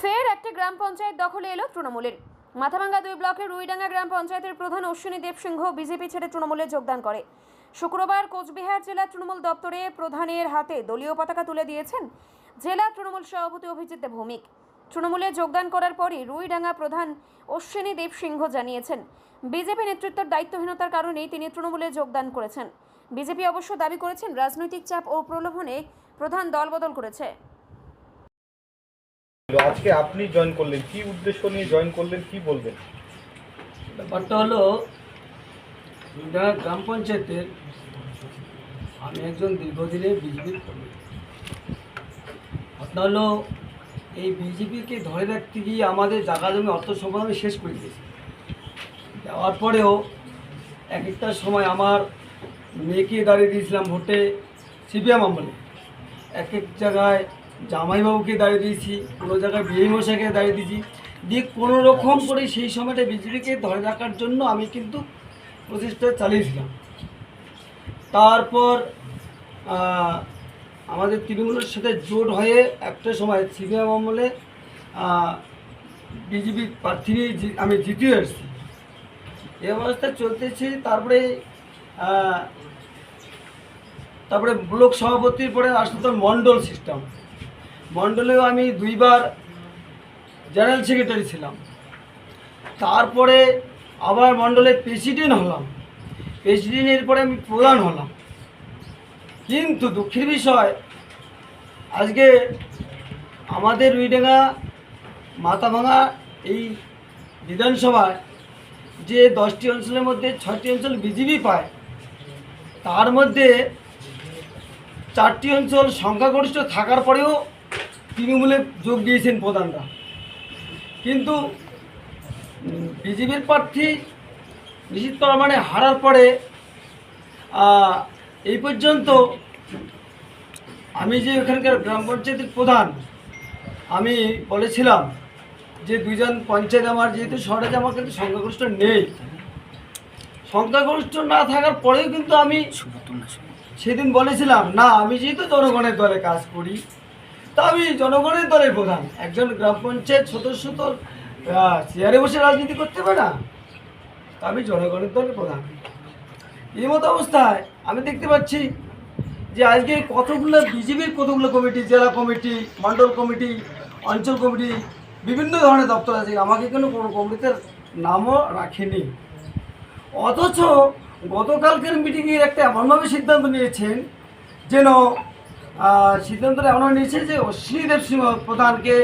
ফের একটি গ্রাম পঞ্চায়েত দখলে এলো তৃণমূলের। মাথাভাঙ্গা দুই ব্লকের রুইডাঙ্গা গ্রাম পঞ্চায়েতের প্রধান অশ্বিনী দেবসিংহ বিজেপি ছেড়ে তৃণমূলে যোগদান করে। শুক্রবার কোচবিহার জেলা তৃণমূল দপ্তরে প্রধানের হাতে দলীয় পতাকা তুলে দিয়েছেন জেলা তৃণমূল সভাপতি অভিজিৎ ভৌমিক তৃণমূলে যোগদান করার পরই রুইডাঙ্গা প্রধান অশ্বিনী দেবসিংহ জানিয়েছেন, বিজেপি নেতৃত্বের দায়িত্বহীনতার কারণেই তিনি তৃণমূলে যোগদান করেছেন। বিজেপি অবশ্য দাবি করেছেন, রাজনৈতিক চাপ ও প্রলোভনে প্রধান দলবদল করেছে। আজকে আপনি জয়েন করলেন, কি উদ্দেশ্য নিয়ে জয়েন করলেন, কি বলবেন? ব্যাপারটা হলো গ্রাম পঞ্চায়েতের, আমি একজন দীর্ঘদিনের বিজেপির কর্মী। ঘটনা হলো, এই বিজেপিকে ধরে রাখতে গিয়ে আমাদের জায়গা জমি অর্থ সম্পদ শেষ করে দিয়েছি। দেওয়ার পরেও, এক একটা সময় আমার মেয়েকে দাঁড়িয়ে দিয়েছিলাম ভোটে সিপিএম আমলে। এক এক জায়গায় জামাইবাবুকে দাঁড়িয়ে দিয়েছি, কোনো জায়গায় বিয়ে মশাইকে দাঁড়িয়ে দিয়েছি। দিয়ে কোনো রকম করে সেই সময়টা বিজেপিকে ধরে রাখার জন্য আমি কিন্তু প্রচেষ্টা চালিয়েছিলাম। তারপর আমাদের তৃণমূলের সাথে জোট হয়ে একটা সময় সিপিএম আমলে বিজেপি প্রার্থী নিয়ে আমি জিতিয়ে এসেছি এই অবস্থা চলতেছে, তারপরে তারপরে ব্লক সভাপতির পরে আসলে তো মণ্ডল সিস্টেম মণ্ডলেও আমি দুইবার জেনারেল সেক্রেটারি ছিলাম। তারপরে আবার মণ্ডলের প্রেসিডেন্ট হলাম। প্রেসিডেন্টের পরে আমি প্রধান হলাম। কিন্তু দুঃখের বিষয়, আজকে আমাদের রুইডাঙ্গা মাথাভাঙা এই বিধানসভায় যে দশটি অঞ্চলের মধ্যে ছয়টি অঞ্চল বিজেপি পায়, তার মধ্যে চারটি অঞ্চল সংখ্যাগরিষ্ঠ থাকার পরেও তৃণমূলে যোগ দিয়েছেন প্রধানরা। কিন্তু বিজেপির প্রার্থী নিশ্চিত করা মানে হারার পরে এই পর্যন্ত আমি যে এখানকার গ্রাম পঞ্চায়েতের প্রধান আমি বলেছিলাম যে দুইজন পঞ্চায়েত আমার যেহেতু শহরে আমার কিন্তু সংখ্যাগরিষ্ঠ নেই। সংখ্যাগরিষ্ঠ না থাকার পরেও কিন্তু আমি সেদিন বলেছিলাম না আমি যেহেতু জনগণের দলে কাজ করি তা আমি জনগণের দলের প্রধান। একজন গ্রাম পঞ্চায়েত সদস্য তো চেয়ারে বসে রাজনীতি করতে পারে না। তা আমি জনগণের দলের প্রধান। এই মতো অবস্থায় আমি দেখতে পাচ্ছি যে আজকে কতগুলো বিজেপির কতগুলো কমিটি, জেলা কমিটি মণ্ডল কমিটি, অঞ্চল কমিটি, বিভিন্ন ধরনের দপ্তর আছে, আমাকে কোনো কোনো কমিটিতে নামও রাখেনি? অথচ গতকালকের মিটিংয়ে একটা এমনভাবে সিদ্ধান্ত নিয়েছেন যেন সিদ্ধান্তটা এমন নিয়েছে যে অশ্বিনী দেব সিংহ প্রধানকে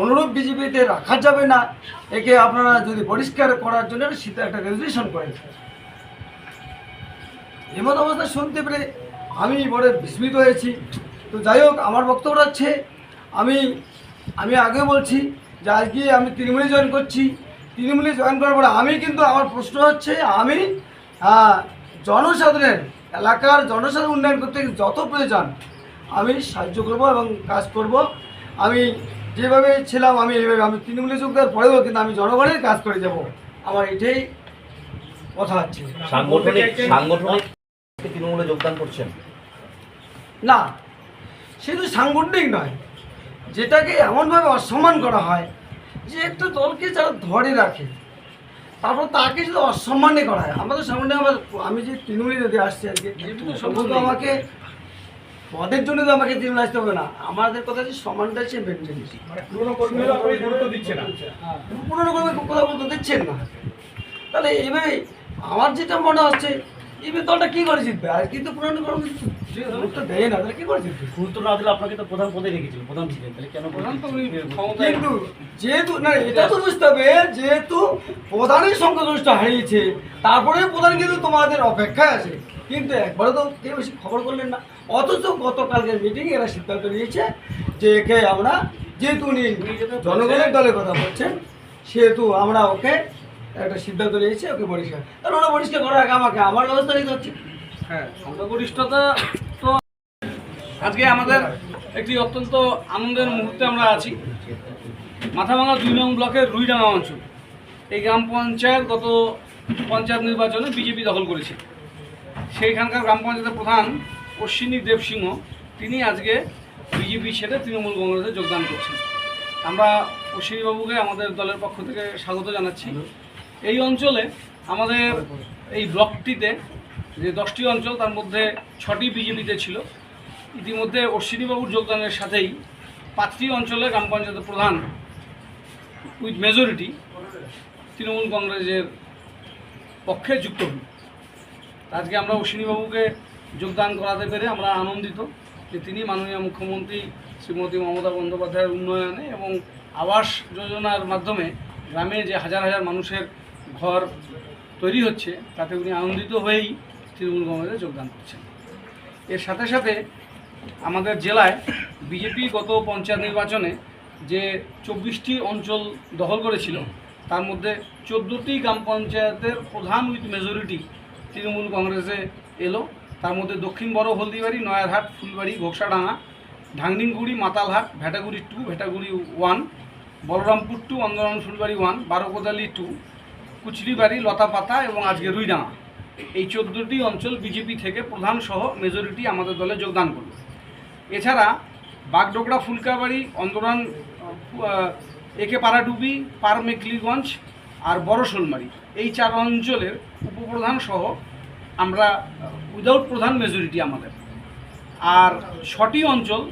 অনুরূপ বিজেপিতে রাখা যাবে না। একে আপনারা যদি পরিষ্কার করার জন্য একটা রেজলিউশন করেন। এমন অবস্থা শুনতে পেরে আমি বড় বিস্মিত হয়েছি। তো যাই হোক, আমার বক্তব্য হচ্ছে, আমি আমি আগে বলছি যে আজকে আমি তৃণমূলে জয়েন করছি। তৃণমূলে জয়েন করার পরে আমি কিন্তু আমার প্রশ্ন হচ্ছে, আমি জনসাধারণের, এলাকার জনসাধারণ উন্নয়ন করতে যত প্রয়োজন আমি সাহায্য করব এবং কাজ করব। আমি যেভাবে ছিলাম আমি এইভাবে আমি তৃণমূলে যোগ দেওয়ার পরেও কিন্তু আমি জনগণের কাজ করে যাব। আমার এটাই কথা হচ্ছে। সাংগঠনিক সাংগঠনিক তৃণমূলে যোগদান করছেন? না শুধু সাংগঠনিক নয়। যেটাকে এমনভাবে অসম্মান করা হয় যে একটা দলকে যারা ধরে রাখে তারপর তাকে শুধু অসম্মানে করা হয় আমাদের সামনে আমার আমি যে তৃণমূলে যদি আসছি আজকে সম্ভবত আমাকে পদের জন্য তো আমাকে তৃণমূল আসতে হবে না। আমাদের কথা হচ্ছে সম্মানটা হচ্ছে মেনটেন মানে পুরনো কর্মীরা আপনি গুরুত্ব দিচ্ছে না। পুরোনো করে কথা বলতে দিচ্ছেন না। তাহলে এইভাবে আমার যেটা মনে হচ্ছে এইভাবে দলটা কী করে জিতবে? আর কিন্তু পুরোনো কর্মী গুরুত্ব দেয় না তাহলে কী করে জিতবে? গুরুত্ব না দিলে আপনাকে তো প্রধান পদে রেখেছিল প্রধান ছিলেন তাহলে কেন প্রধান তো কিন্তু যেহেতু না এটা তো বুঝতে হবে যেহেতু প্রধানের সংখ্যাগরিষ্ঠ হারিয়েছে তারপরে প্রধান কিন্তু তোমাদের অপেক্ষায় আছে। কিন্তু একবারও তো কেউ বেশি খবর করলেন না। অথচ গতকালকের মিটিং এরা সিদ্ধান্ত নিয়েছে যে একে আমরা যেহেতু উনি জনগণের দলের কথা বলছেন, সেহেতু আমরা ওকে একটা সিদ্ধান্ত নিয়েছি, ওকে পরিষ্কার তাহলে ওরা পরিষ্কার করার আগে আমাকে আমার ব্যবস্থা নিতে হচ্ছে। হ্যাঁ তো আজকে আমাদের একটি অত্যন্ত আনন্দের মুহূর্তে আমরা আছি। মাথাভাঙা দুই নং ব্লকের রুইডাঙ্গা অঞ্চল। এই গ্রাম পঞ্চায়েত গত পঞ্চায়েত নির্বাচনে বিজেপি দখল করেছে। সেইখানকার গ্রাম পঞ্চায়েতের প্রধান অশ্বিনী দেবসিংহ, তিনি আজকে বিজেপি ছেড়ে তৃণমূল কংগ্রেসে যোগদান করছেন। আমরা অশ্বিনীবাবুকে আমাদের দলের পক্ষ থেকে স্বাগত জানাচ্ছি। এই অঞ্চলে আমাদের এই ব্লকটিতে যে দশটি অঞ্চল, তার মধ্যে ছটি বিজেপিতে ছিল। ইতিমধ্যে অশ্বিনীবাবুর যোগদানের সাথেই পাঁচটি অঞ্চলে গ্রাম পঞ্চায়েতের প্রধান উইথ মেজরিটি তৃণমূল কংগ্রেসের পক্ষে যুক্ত হই আজকে আমরা অশ্বিনীবাবুকে যোগদান করাতে পেরে আমরা আনন্দিত যে তিনি মাননীয় মুখ্যমন্ত্রী শ্রীমতী মমতা বন্দ্যোপাধ্যায়ের উন্নয়নে এবং আবাস যোজনার মাধ্যমে গ্রামে যে হাজার হাজার মানুষের ঘর তৈরি হচ্ছে, তাতে উনি আনন্দিত হয়েই তৃণমূল কংগ্রেসে যোগদান করছেন। এর সাথে সাথে আমাদের জেলায় বিজেপি গত পঞ্চায়েত নির্বাচনে যে চব্বিশটি অঞ্চল দখল করেছিল, তার মধ্যে চোদ্দোটি গ্রাম পঞ্চায়েতের প্রধান উইথ মেজরিটি তৃণমূল কংগ্রেসে এলো। তার মধ্যে Dakshin Bara Haldibari, Nayarhat, Phulbari Ghoksadanga Dhangniguri Matalhat, Bhetaguri two Bhetaguri one Balarampur two Andaram Phulbari one Barokodali two Kuchribari Latapata এবং আজকে রুইডাঙ্গা। এই চোদ্দোটি অঞ্চল বিজেপি থেকে প্রধান সহ মেজরিটি আমাদের দলে যোগদান করল এছাড়া বাগডোগরা, ফুলকাবাড়ি অন্দরান একে পাড়াডুবি পার মেকলিগঞ্জ আর বড় এই চার অঞ্চলের উপপ্রধান সহ আমরা উইদাউট প্রধান মেজরিটি আমাদের। আর ছটি অঞ্চল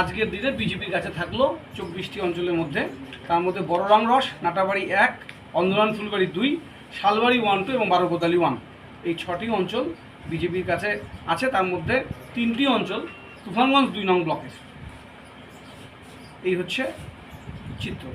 আজকের দিনে বিজেপির কাছে থাকল, চব্বিশটি অঞ্চলের মধ্যে। তার মধ্যে বড় রামরস নাটাবাড়ি এক, অন্দরান ফুলবাড়ি দুই, শালবাড়ি ওয়ান টু এবং বারোকোতালি ওয়ান এই ছটি অঞ্চল বিজেপির কাছে আছে, তার মধ্যে তিনটি অঞ্চল তুফানগঞ্জ দুই নং ব্লকের। এই হচ্ছে চিত্র।